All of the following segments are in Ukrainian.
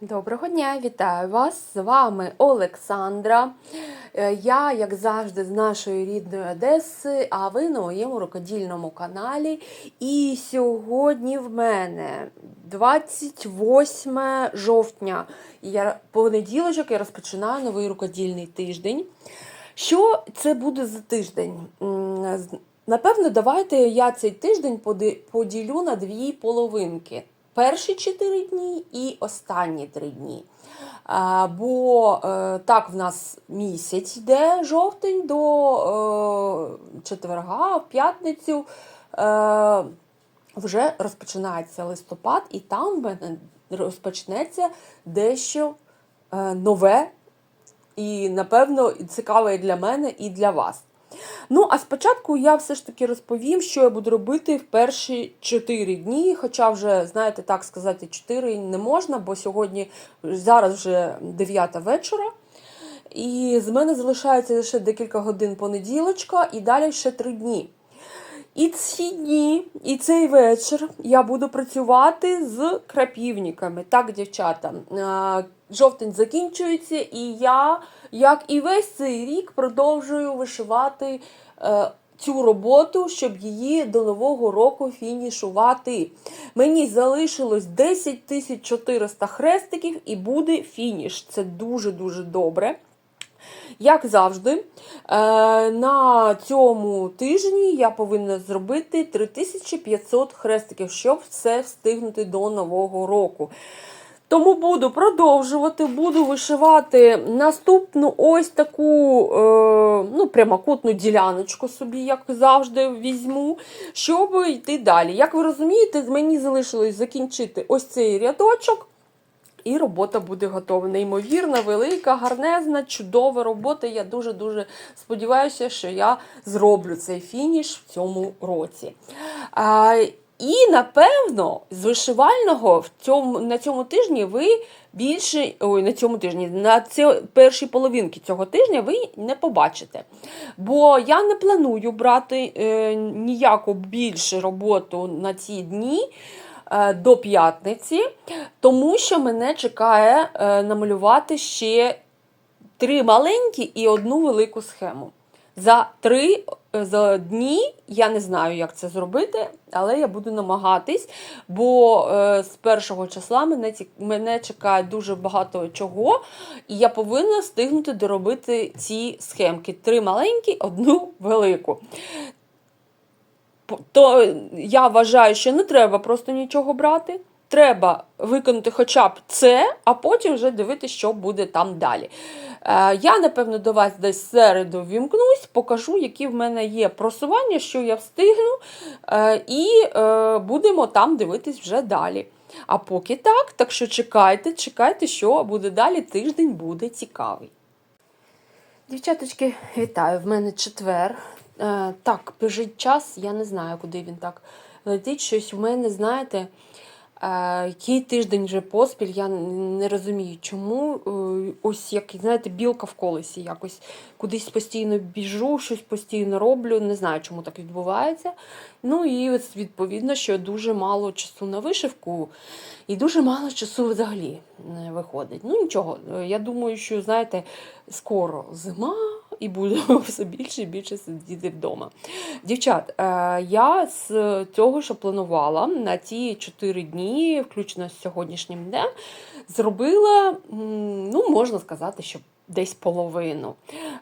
Доброго дня, вітаю вас! З вами Олександра. Е, Я, як завжди, з нашої рідної Одеси, а ви на моєму рукодільному каналі. І сьогодні в мене 28 жовтня. Я понеділочок я розпочинаю новий рукодільний тиждень. Що це буде за тиждень? Напевно, давайте я цей тиждень поділю на дві половинки. Перші 4 дні і останні 3 дні. Бо е, так в нас місяць йде жовтень до е, четверга, в п'ятницю е, вже розпочинається листопад, і там в мене розпочнеться дещо нове і, напевно, цікаве для мене, і для вас. Ну, а спочатку я все ж таки розповім, що я буду робити в перші 4 дні. Хоча вже, знаєте, так сказати, 4 не можна, бо сьогодні зараз вже 9 вечора. І з мене залишається лише декілька годин понеділочка, і далі ще 3 дні. І ці дні, і цей вечір я буду працювати з крапівниками. Так, дівчата, жовтень закінчується, і я, як і весь цей рік, продовжую вишивати е, цю роботу, щоб її до нового року фінішувати. Мені залишилось 10 400 хрестиків і буде фініш. Це дуже-дуже добре. Як завжди, е, на цьому тижні я повинна зробити 3500 хрестиків, щоб все встигнути до Нового року. Тому буду продовжувати, буду вишивати наступну ось таку е, ну, прямокутну діляночку собі, як завжди, візьму, щоб йти далі. Як ви розумієте, мені залишилось закінчити ось цей рядочок. І робота буде готова. Неймовірна, велика, гарнезна, чудова робота. Я дуже-дуже сподіваюся, що я зроблю цей фініш в цьому році. І, напевно, з вишивального в цьому, на цьому тижні ви більше, ой, на цьому тижні, на першій половинці цього тижня ви не побачите. Бо я не планую брати е, ніяку більше роботу на ці дні е, до п'ятниці, тому що мене чекає е, намалювати ще три маленькі і одну велику схему. За три е, за дні я не знаю, як це зробити, але я буду намагатись, бо е, з першого числа мене, мене чекає дуже багато чого, і я повинна встигнути доробити ці схемки. Три маленькі, одну велику. То я вважаю, що не треба просто нічого брати. Треба виконати хоча б це, а потім вже дивитися, що буде там далі. Е, я, напевно, до вас десь середу вімкнусь, покажу, які в мене є просування, що я встигну, е, і е, будемо там дивитись вже далі. А поки так, так що чекайте, чекайте, що буде далі. Тиждень буде цікавий. Дівчаточки, вітаю! В мене четвер. Так, біжить час, я не знаю, куди він так летить. Щось в мене, знаєте, який тиждень вже поспіль, я не розумію, чому. Е, ось як, знаєте, білка в колесі якось кудись постійно біжу, щось постійно роблю. Не знаю, чому так відбувається. Ну і ось, відповідно, що дуже мало часу на вишивку. І дуже мало часу взагалі не виходить. Ну нічого, е, я думаю, що знаєте, скоро зима і будемо все більше і більше сидіти вдома. Дівчат, е, я з цього, що планувала на ці 4 дні, включно з сьогоднішнім днем, зробила, ну, можна сказати, що десь половину.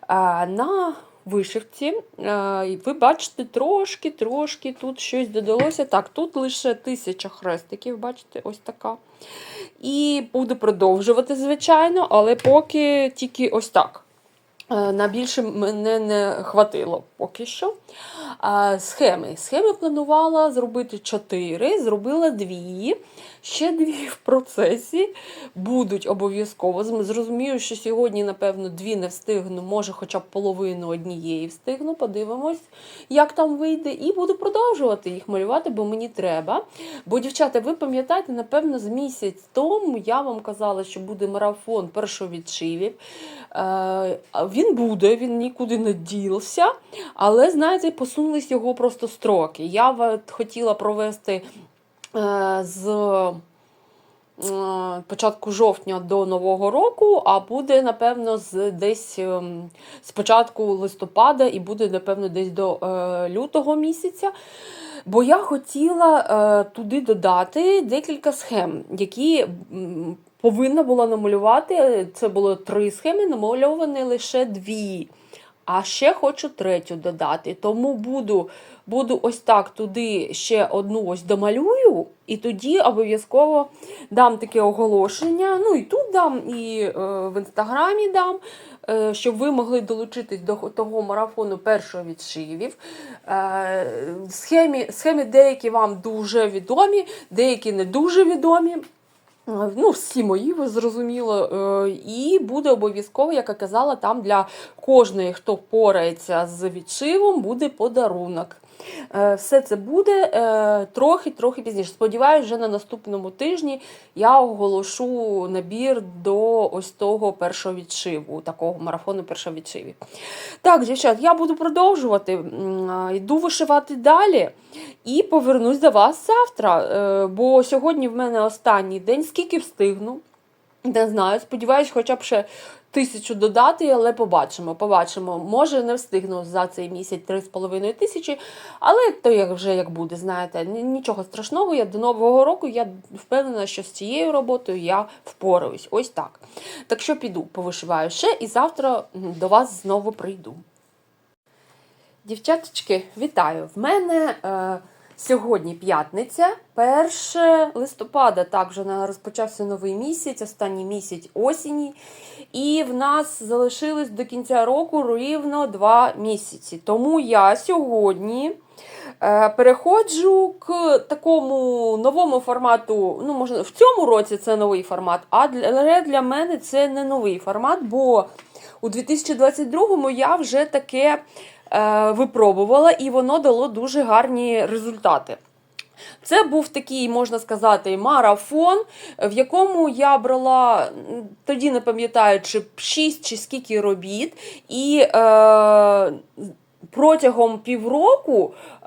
Е, На вишивці. Е, Ви бачите, трошки-трошки тут щось додалося. Так, тут лише тисяча хрестиків, бачите, ось така. І буду продовжувати, звичайно, але поки тільки ось так. Е, На більше мене не хватило поки що. Схеми. Схеми планувала зробити 4, зробила 2. Ще дві в процесі будуть обов'язково. Зрозумію, що сьогодні, напевно, дві не встигну, може, хоча б половину однієї встигну. Подивимось, як там вийде. І буду продовжувати їх малювати, бо мені треба. Бо, дівчата, ви пам'ятаєте, напевно, з місяць тому я вам казала, що буде марафон першовідшивів. Е, Він буде, він нікуди не дівся. Але, знаєте, посунулись його просто строки. Я хотіла провести е, з м, початку жовтня до Нового року, а буде, напевно, з десь ем, з початку листопада і буде, напевно, десь до е, лютого місяця. Бо я хотіла е, туди додати декілька схем, які повинна була намалювати. Це було три схеми, намальовані лише дві. А ще хочу третю додати. Тому буду, буду ось так туди ще одну ось домалюю, і тоді обов'язково дам таке оголошення. Ну і тут дам, і е, в інстаграмі дам, щоб ви могли долучитись до того марафону першого відшивів. Е, схемі, схеми деякі вам дуже відомі, деякі не дуже відомі. Е, Ну, всі мої, ви зрозуміло. Е, І буде обов'язково, як я казала, там для кожної, хто порається з відшивом, буде подарунок. Е, Все це буде е, трохи-трохи пізніше. Сподіваюсь, вже на наступному тижні я оголошу набір до ось того першого відшиву, такого марафону першого відшивів. Так, дівчат, я буду продовжувати. Йду вишивати далі і повернусь до вас завтра. е, Бо сьогодні в мене останній день, скільки встигну. Не знаю, сподіваюсь, хоча б ще тисячу додати, але побачимо. Побачимо. Може, не встигну за цей місяць 3,5 тисячі, але то як вже як буде, знаєте, нічого страшного. Я до нового року я впевнена, що з цією роботою я впораюсь. Ось так. Так що піду, повишиваю ще і завтра до вас знову прийду. Дівчаточки, вітаю! В мене е, сьогодні п'ятниця, 1 листопада, так вже розпочався новий місяць, останній місяць осені. І в нас залишилось до кінця року рівно 2 місяці. Тому я сьогодні е, переходжу к такому новому формату. Ну, можна, в цьому році це новий формат, а для, для мене це не новий формат, бо у 2022 я вже таке випробувала, і воно дало дуже гарні результати. Це був такий, можна сказати, марафон, в якому я брала, тоді не пам'ятаю, чи 6 чи скільки робіт, і е, протягом півроку е,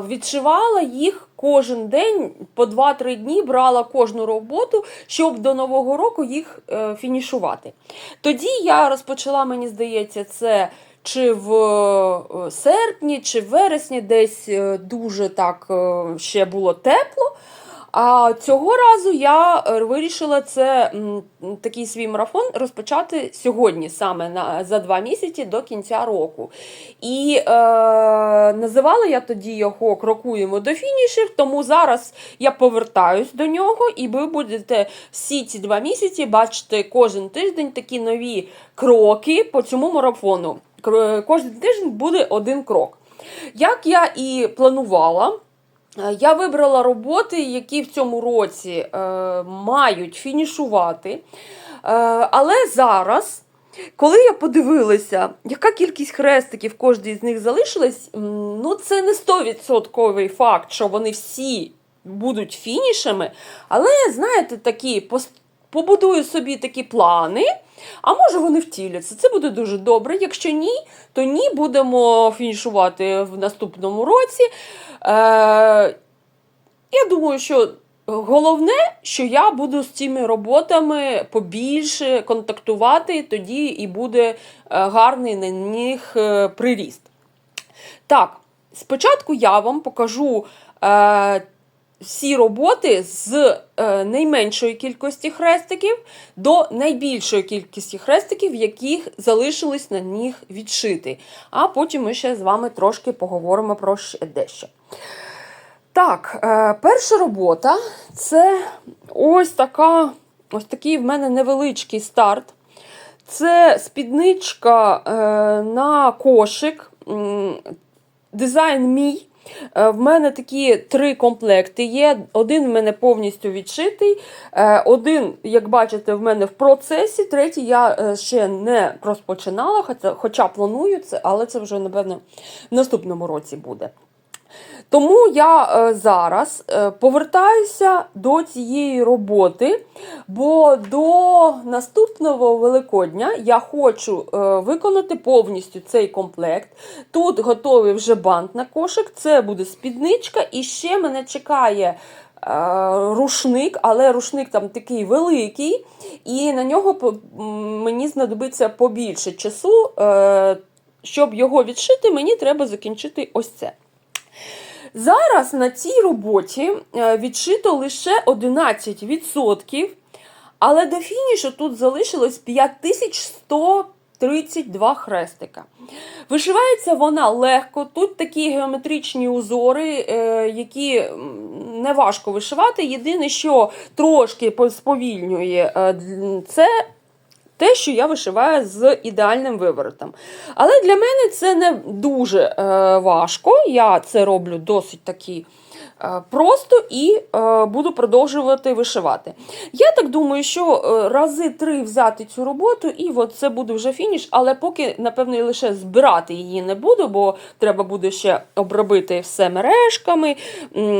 відшивала їх кожен день по 2-3 дні брала кожну роботу, щоб до Нового року їх е, фінішувати. Тоді я розпочала, мені здається, це чи в е, серпні, чи в вересні, десь е, дуже так е, ще було тепло. А цього разу я вирішила це такий свій марафон розпочати сьогодні, саме на, за два місяці до кінця року. І е, називала я тоді його Крокуємо до фінішів, тому зараз я повертаюсь до нього, і ви будете всі ці два місяці бачити кожен тиждень такі нові кроки по цьому марафону. Кр- Кожен тиждень буде один крок. Як я і планувала. Е, Я вибрала роботи, які в цьому році е, мають фінішувати. Е, але зараз, коли я подивилася, яка кількість хрестиків кожній з них залишилась, ну це не 100% факт, що вони всі будуть фінішами. Але, знаєте, такі побудую собі такі плани. А може вони втіляться. Це буде дуже добре. Якщо ні, то ні, будемо фінішувати в наступному році. Е, я думаю, що головне, що я буду з цими роботами побільше контактувати, тоді і буде е, гарний на них е, приріст. Так, спочатку я вам покажу е, всі роботи з е, найменшої кількості хрестиків до найбільшої кількості хрестиків, яких залишилось на них відшити. А потім ми ще з вами трошки поговоримо про дещо. Так, е, перша робота це ось така, ось такий в мене невеличкий старт. Це спідничка е, на кошик. Дизайн мій. Е, В мене такі три комплекти є. Один в мене повністю відшитий, е, один, як бачите, в мене в процесі, третій я е, ще не розпочинала, хоча, хоча планую це, але це вже, напевно, в наступному році буде. Тому я е, зараз е, повертаюся до цієї роботи, бо до наступного Великодня я хочу е, виконати повністю цей комплект. Тут готовий вже бант на кошик, це буде спідничка, і ще мене чекає. рушник, але рушник там такий великий, і на нього мені знадобиться побільше часу. Щоб його відшити, мені треба закінчити ось це. Зараз на цій роботі е, відшито лише 11%, але до фінішу тут залишилось 5132 хрестика. Вишивається вона легко. Тут такі геометричні узори, е, які не важко вишивати. Єдине, що трошки по- сповільнює, е, це те, що я вишиваю з ідеальним виворотом. Але для мене це не дуже е, важко. Я це роблю досить таки е, просто і е, буду продовжувати вишивати. Я так думаю, що е, рази три взяти цю роботу, і от це буде вже фініш, але поки, напевно, і лише збирати її не буду, бо треба буде ще обробити все мережками,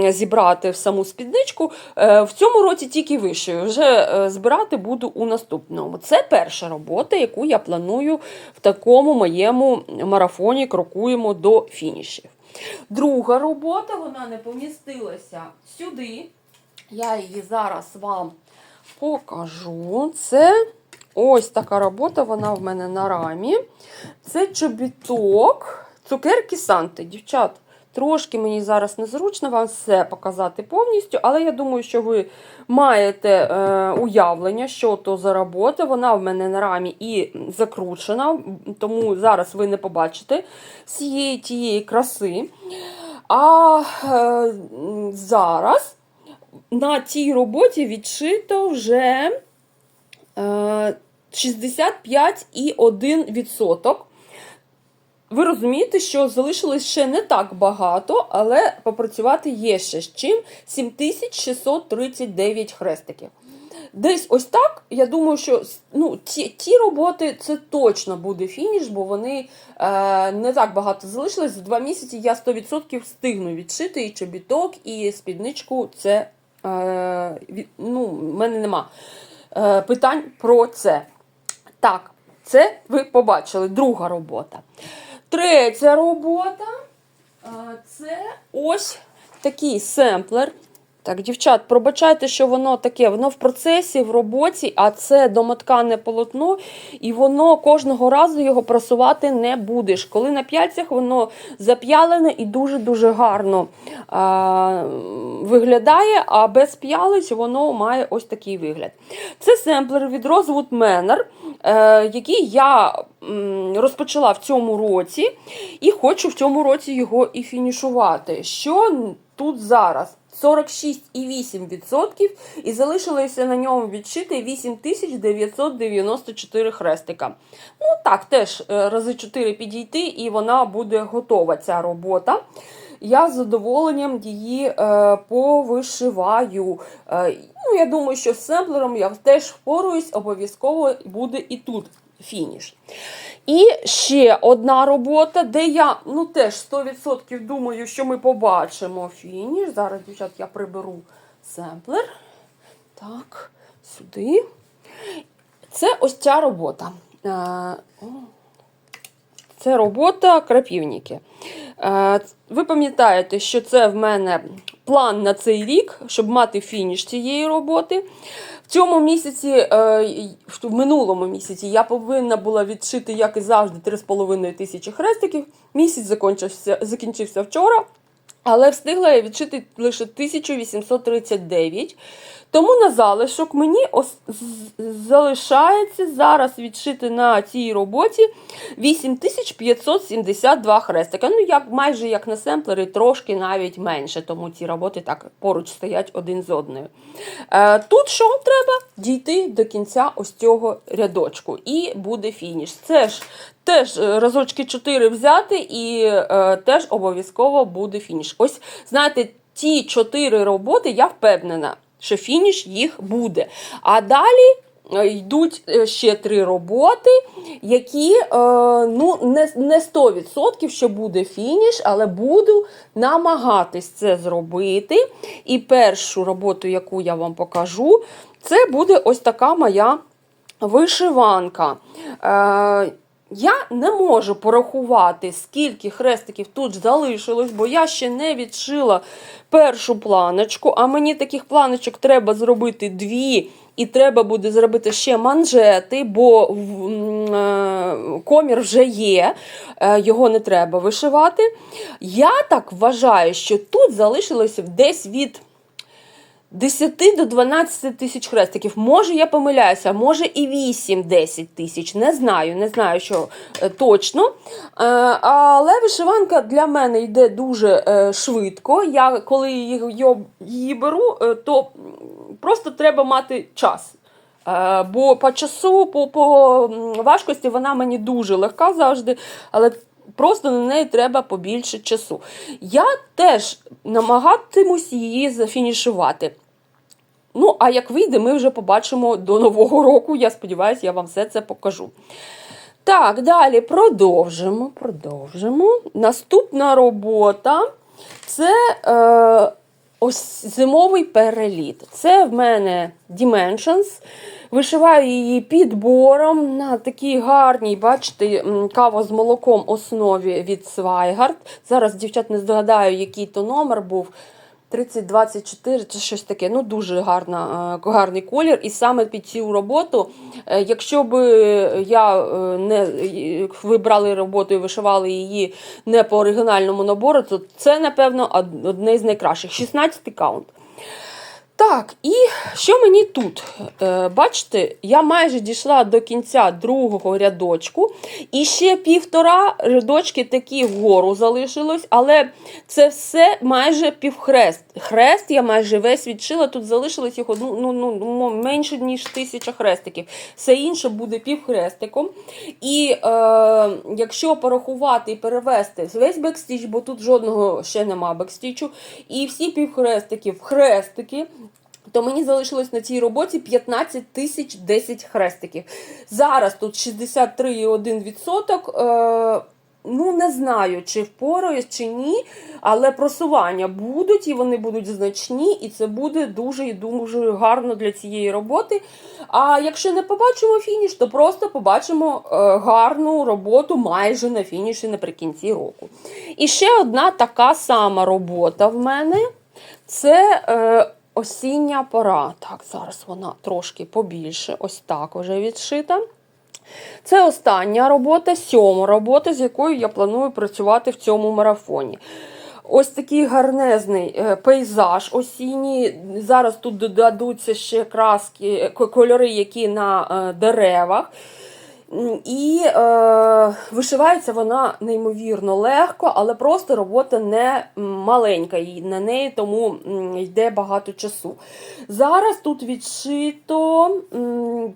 зібрати в саму спідничку. Е, В цьому році тільки вишию. Вже е, збирати буду у наступному. Це перша робота, яку я планую в такому моєму марафоні крокуємо до фінішів. Друга робота, вона не помістилася сюди. Я її зараз вам покажу. Це ось така робота, вона в мене на рамі. Це чобіток, цукерки Санти. Дівчат, трошки мені зараз незручно вам все показати повністю, але я думаю, що ви маєте е, уявлення, що то за робота. Вона в мене на рамі і закручена, тому зараз ви не побачите всієї тієї краси. А е, зараз на цій роботі відшито вже е, 65,1%. Ви розумієте, що залишилось ще не так багато, але попрацювати є ще з чим 7639 хрестиків. Десь ось так. Я думаю, що ну, ті, ті роботи це точно буде фініш, бо вони е, не так багато залишилось. За два місяці я 100% встигну відшити і чобіток, і спідничку. Це е, від, ну, в мене нема е, питань про це. Так, це ви побачили. Друга робота. Третя робота це ось такий семплер. Так, дівчат, пробачайте, що воно таке, воно в процесі, в роботі, а це домоткане полотно, і воно кожного разу його прасувати не будеш. Коли на п'ятцях воно зап'ялене і дуже-дуже гарно а, виглядає, а без п'ялиць воно має ось такий вигляд. Це семплер від Rosewood Manor, е, який я розпочала в цьому році, і хочу в цьому році його і фінішувати. Що тут зараз? 46,8% і залишилося на ньому відшити 8994 хрестика. Ну так, теж е, рази 4 підійти, і вона буде готова, ця робота. Я з задоволенням її е, повишиваю. Е, ну, я думаю, що з семплером я теж впоруюсь, обов'язково буде і тут фініш. І ще одна робота, де я ну теж 100% думаю, що ми побачимо фініш. Зараз, дівчат, я приберу семплер. Так, сюди. Це ось ця робота. Е, Це робота крапівники. Е, Ви пам'ятаєте, що це в мене план на цей рік, щоб мати фініш цієї роботи. Цьому місяці, е, в минулому місяці, я повинна була відшити, як і завжди, 3,5 тисячі хрестиків. Місяць закінчився, закінчився вчора. Але встигла я відшити лише 1839. Тому на залишок мені залишається зараз відшити на цій роботі 8572 хрестика. Ну, як, майже як на семплері, трошки навіть менше, тому ці роботи так поруч стоять один з одною. Е, тут що треба? Дійти до кінця ось цього рядочку, і буде фініш. Це ж теж е, разочки 4 взяти, і е, теж обов'язково буде фініш. Ось, знаєте, ті 4 роботи, я впевнена, що фініш їх буде. А далі. е, Йдуть е, ще три роботи, які ну, не, не 100% що буде фініш, але буду намагатись це зробити. І першу роботу, яку я вам покажу, це буде ось така моя вишиванка. Я не можу порахувати, скільки хрестиків тут залишилось, бо я ще не відшила першу планочку, а мені таких планочок треба зробити дві, і треба буде зробити ще манжети, бо е, комір вже є, е, його не треба вишивати. Я так вважаю, що тут залишилося десь від 10 до 12 тисяч хрестиків. Може, я помиляюся, може і 8-10 тисяч. Не знаю, не знаю, що е, точно. Е, але вишиванка для мене йде дуже е, швидко. Я коли її, беру, то просто треба мати час. Бо по часу, по, по важкості вона мені дуже легка завжди, але просто на неї треба побільше часу. Я теж намагатимусь її зафінішувати. Ну, а як вийде, ми вже побачимо до Нового року. Я сподіваюся, я вам все це покажу. Так, далі продовжимо. продовжимо. Наступна робота це е, ось зимовий переліт. Це в мене Dimensions. Вишиваю її підбором на такій гарній, бачите, кава з молоком основі від Свайгард. Зараз, дівчат, не здогадаю, який то номер був. 3024 це щось таке. Ну, дуже гарна, е, гарний колір. І саме під цю роботу, е, якщо б я е, не е, роботу і вишивали її не по оригінальному набору, то це, напевно, одне з найкращих. 16 каунт. Так, і що мені тут? Е, бачите, я майже дійшла до кінця другого рядочку, і ще півтора рядочки такі вгору залишилось, але це все майже півхрест. Хрест я майже весь відшила, тут залишилось їх одну, ну, ну, ну, менше, ніж тисяча хрестиків. Все інше буде півхрестиком. І е, якщо порахувати і перевести весь бекстіч, бо тут жодного ще нема бекстічу, і всі півхрестики в хрестики, то мені залишилось на цій роботі 15 тисяч 10 хрестиків. Зараз тут 63,1%. Е, ну, не знаю, чи впораюсь, чи ні, але просування будуть, і вони будуть значні, і це буде дуже і дуже гарно для цієї роботи. А якщо не побачимо фініш, то просто побачимо е, гарну роботу майже на фініші наприкінці року. І ще одна така сама робота в мене це. Е, Осіння пора. Так, зараз вона трошки побільше, ось так вже відшита. Це остання робота, сьома робота, з якою я планую працювати в цьому марафоні. Ось такий гарнезний е, пейзаж осінній. Зараз тут додадуться ще краски, кольори, які на е, деревах. І е, вишивається вона неймовірно легко, але просто робота не маленька, і на неї тому йде багато часу. Зараз тут відшито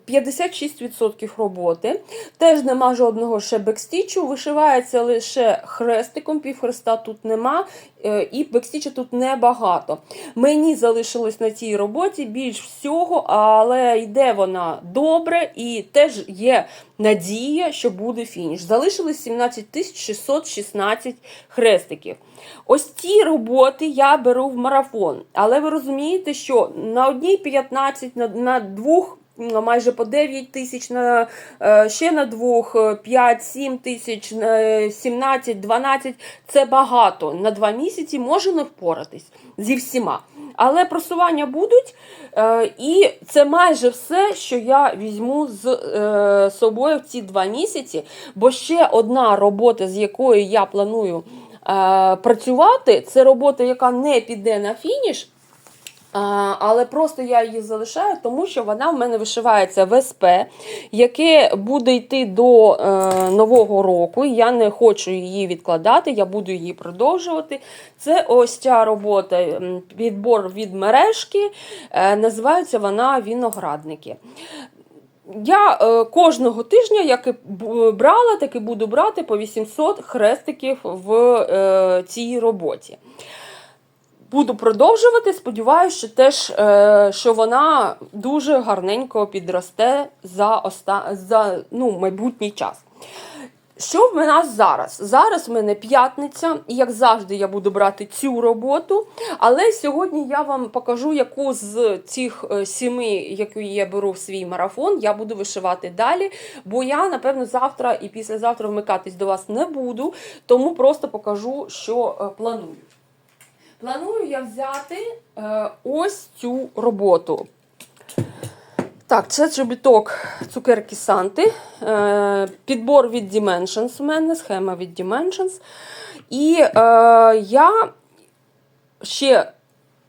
56% роботи. Теж нема жодного ще бекстічу, вишивається лише хрестиком, півхреста тут нема, е, і бекстічу тут небагато. Мені залишилось на цій роботі більш всього, але йде вона добре і теж є надія, що буде фініш. Залишилось 17 616 хрестиків. Ось ці роботи я беру в марафон. Але ви розумієте, що на одній 15, на, на двох. Майже по 9 тисяч, на, е, ще на двох 5-7 тисяч, 17, 12 це багато. На два місяці може не впоратись зі всіма. Але просування будуть, е, і це майже все, що я візьму з е, собою в ці два місяці. Бо ще одна робота, з якою я планую е, працювати, це робота, яка не піде на фініш. Але просто я її залишаю, тому що вона в мене вишивається в СП, яке буде йти до е, нового року. Я не хочу її відкладати, я буду її продовжувати. Це ось ця робота, м, підбор від мережки. Е, називається вона Віноградники. Я е, кожного тижня, як і брала, так і буду брати по 800 хрестиків в цій роботі. Буду продовжувати. Сподіваюся, що теж е, що вона дуже гарненько підросте за, оста... за ну, майбутній час. Що в нас зараз? Зараз в мене п'ятниця, і як завжди, я буду брати цю роботу. Але сьогодні я вам покажу, яку з цих е, сіми, яку я беру в свій марафон, я буду вишивати далі. Бо я, напевно, завтра і післязавтра вмикатись до вас не буду, тому просто покажу, що е, планую. Планую я взяти е, ось цю роботу. Так, це чобіток цукерки Санти. Е, підбор від Dimensions у мене, схема від Dimensions. І е, я ще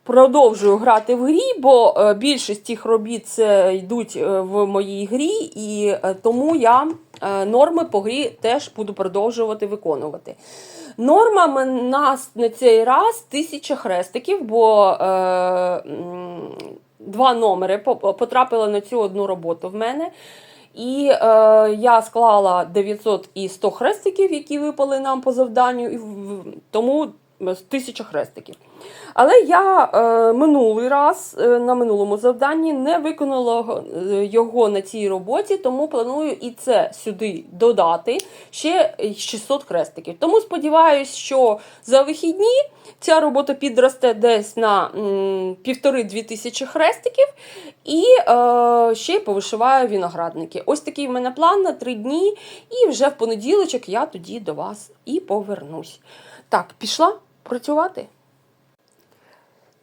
продовжую грати в грі, бо е, більшість цих робіт це йдуть е, в моїй грі, і е, тому я норми по грі теж буду продовжувати виконувати. Норма нас на цей раз тисяча хрестиків, бо е, два номери по- потрапили на цю одну роботу в мене. І е, я склала 900 і 100 хрестиків, які випали нам по завданню, і в- тому 1000 хрестиків. Але я е, минулий раз е, на минулому завданні не виконала е, його на цій роботі, тому планую і це сюди додати ще 600 хрестиків. Тому сподіваюся, що за вихідні ця робота підросте десь на півтори-дві тисячі хрестиків, і е, ще повишиваю виноградники. Ось такий в мене план на три дні, і вже в понеділочок я тоді до вас і повернусь. Так, пішла працювати.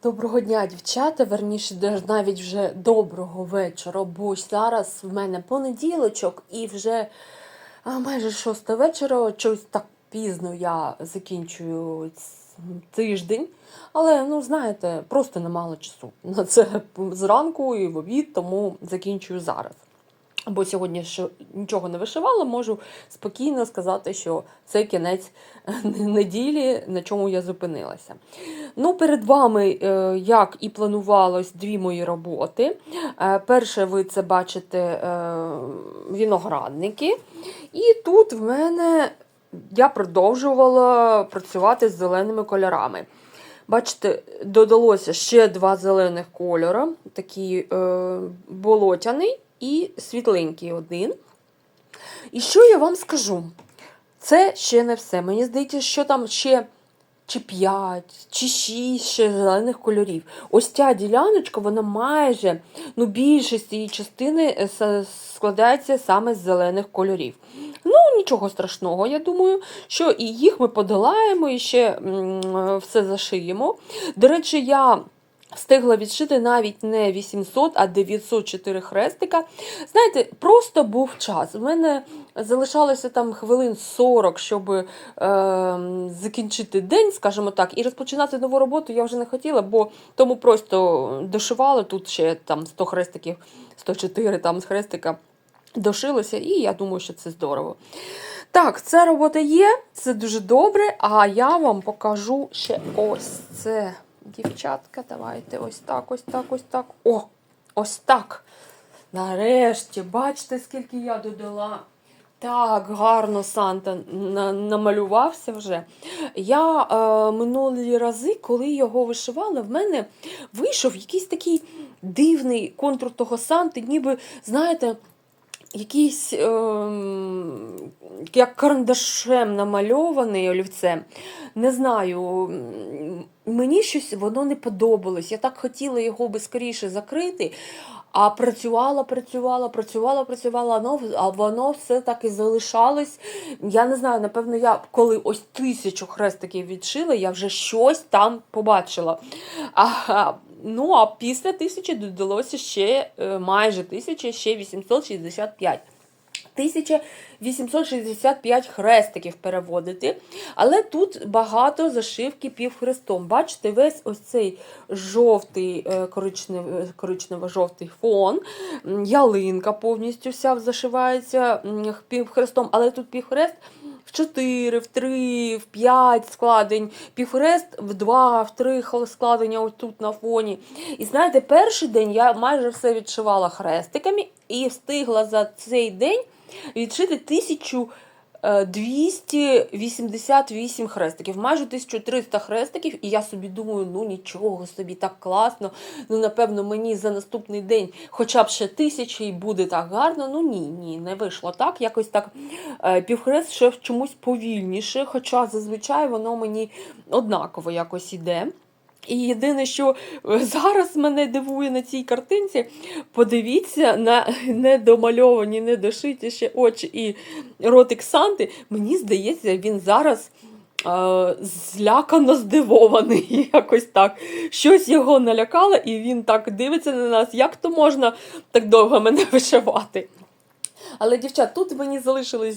Доброго дня, дівчата. Верніше, навіть вже доброго вечора, бо зараз в мене понеділочок і вже майже шоста вечора. Чогось так пізно я закінчую тиждень. Але, ну, знаєте, просто не мало часу на це зранку і в обід, тому закінчую зараз. Бо сьогодні ще нічого не вишивала, можу спокійно сказати, що це кінець е, неділі, на чому я зупинилася. Ну, перед вами, е, як і планувалось, дві мої роботи. Е, Перше, ви це бачите виноградники. І тут в мене я продовжувала працювати з зеленими кольорами. Бачите, додалося ще два зелених кольори, такий болотяний і світленький один. І що я вам скажу? Це ще не все. Мені здається, що там ще чи 5, чи 6 ще зелених кольорів. Ось ця діляночка, вона майже, ну, більшість її частини е, складається саме з зелених кольорів. Ну, нічого страшного, я думаю, що і їх ми подолаємо, і ще м, все зашиємо. До речі, я. Встигла відшити навіть не 800, а 904 хрестика. Знаєте, просто був час. У мене залишалося там хвилин 40, щоб е, закінчити день, скажімо так, і розпочинати нову роботу я вже не хотіла, бо тому просто дошивала тут ще там 100 хрестиків, 104 там з хрестика дошилося, і я думаю, що це здорово. Так, ця робота є, це дуже добре. А я вам покажу ще ось це. Дівчатка, давайте ось так, ось так, ось так. О, ось так. Нарешті, бачите, скільки я додала. Так, гарно Санта намалювався вже. Я е, минулі рази, коли його вишивала, в мене вийшов якийсь такий дивний контур того Санти, ніби, знаєте, якийсь ем, як карандашем намальований олівцем. Не знаю, мені щось воно не подобалось. Я так хотіла його би скоріше закрити. А працювала, працювала, працювала, працювала, а воно все так і залишалось. Я не знаю, напевно, я коли ось тисячу хрестиків відшила, я вже щось там побачила. А, ну, а після тисячі додалося ще е, майже тисячі, ще 865. 1865 хрестиків переводити. Але тут багато зашивки півхрестом. Бачите, весь ось цей жовтий, е, коричнево-жовтий фон, ялинка повністю вся зашивається півхрестом, але тут півхрест. В 4, в 3, в 5 складень, півхрест в 2, в 3 складення ось тут на фоні. І знаєте, перший день я майже все відшивала хрестиками і встигла за цей день відшити е, 288 хрестиків, майже 1300 хрестиків, і я собі думаю, ну нічого собі, так класно. Ну, напевно, мені за наступний день хоча б ще тисячі і буде так гарно. Ну ні, ні, не вийшло так. Якось так е, півхрест ще чомусь повільніше, хоча зазвичай воно мені однаково якось іде. І єдине, що е, зараз мене дивує на цій картинці, подивіться на недомальовані, недошиті ще очі і ротик Санти. Мені здається, він зараз е, злякано здивований. Якось так. Щось його налякало, і він так дивиться на нас, як то можна так довго мене вишивати. Але, дівчат, тут мені залишилось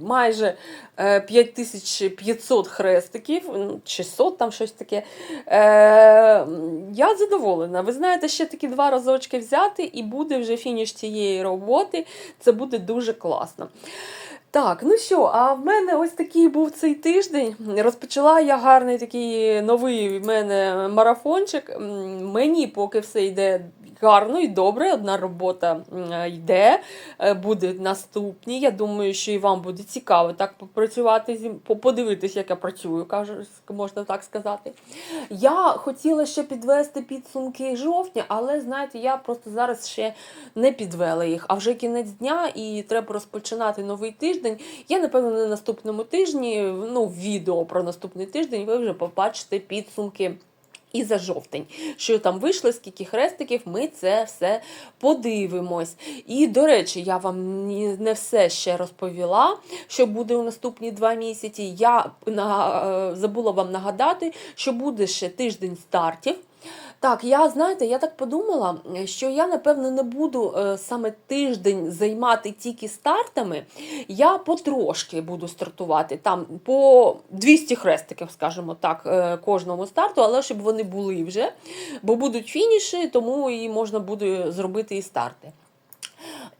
майже е, 5500 хрестиків, м, 600 там щось таке. Е, я задоволена. Ви знаєте, ще такі два разочки взяти, і буде вже фініш цієї роботи. Це буде дуже класно. Так, ну що, а в мене ось такий був цей тиждень. Розпочала я гарний такий новий в мене марафончик. Мені поки все йде гарно і добре. Одна робота йде, е, буде наступні. Я думаю, що і вам буде цікаво так попрацювати зі по- подивитись, як я працюю, кажу, можна так сказати. Я хотіла ще підвести підсумки жовтня, але знаєте, я просто зараз ще не підвела їх. А вже кінець дня і треба розпочинати новий тиждень. Я напевно на наступному тижні, ну, відео про наступний тиждень, ви вже побачите підсумки. І за жовтень, що там вийшло, скільки хрестиків, ми це все подивимось. І, до речі, я вам не все ще розповіла, що буде у наступні два місяці. Я е, забула вам нагадати, що буде ще тиждень стартів. Так, я знаєте, я так подумала, що я напевно не буду е, саме тиждень займати тільки стартами. Я потрошки буду стартувати там по 200 хрестиків, скажімо так, е, кожному старту, але щоб вони були вже, бо будуть фініші, тому і можна буде зробити і старти.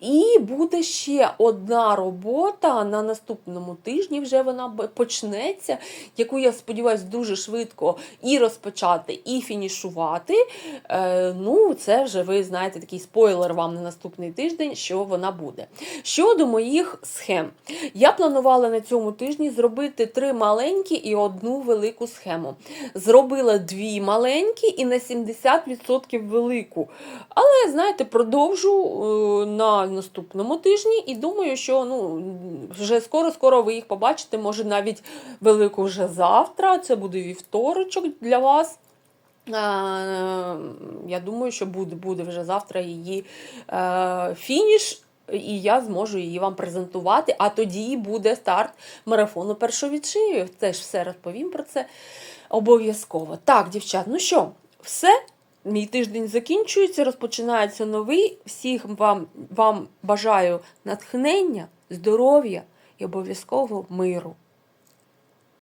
І буде ще одна робота на наступному тижні. Вже вона почнеться, яку я сподіваюся дуже швидко і розпочати, і фінішувати. Е, ну, це вже ви знаєте такий спойлер вам на наступний тиждень, що вона буде. Щодо моїх схем, я планувала на цьому тижні зробити три маленькі і одну велику схему. Зробила дві маленькі і на 70% велику. Але, знаєте, продовжу е, на наступному тижні і думаю, що ну, вже скоро-скоро ви їх побачите, може навіть велику вже завтра. Це буде вівторочок для вас. Я думаю, що буде, буде вже завтра її е, фініш. І я зможу її вам презентувати, а тоді буде старт марафону першовідшивів. Теж все розповім про це обов'язково. Так, дівчат, ну що, все. Мій тиждень закінчується, розпочинається новий. Всіх вам, вам бажаю натхнення, здоров'я і обов'язково миру.